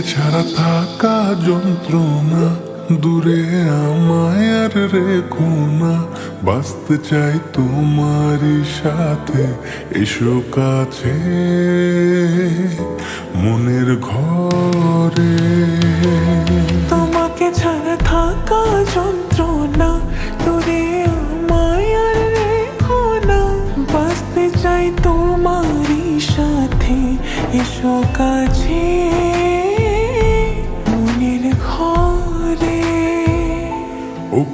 তোমাকে ছাড়া থাকা যন্ত্রণা, দূরে আমায় রে রেখো না। বাঁচতে চাই তোমারই সাথে, এসো কাছে, মনের ঘরে। তোমাকে ছাড়া থাকা যন্ত্রণা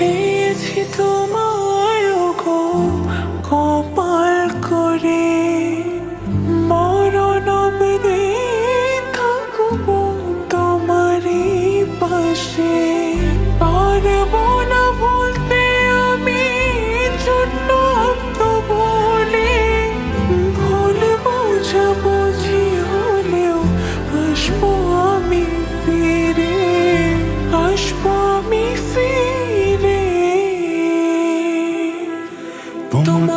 পেয়েছি তোমায়।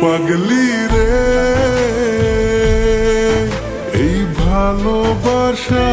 পাগলি রে এই ভালোবাসা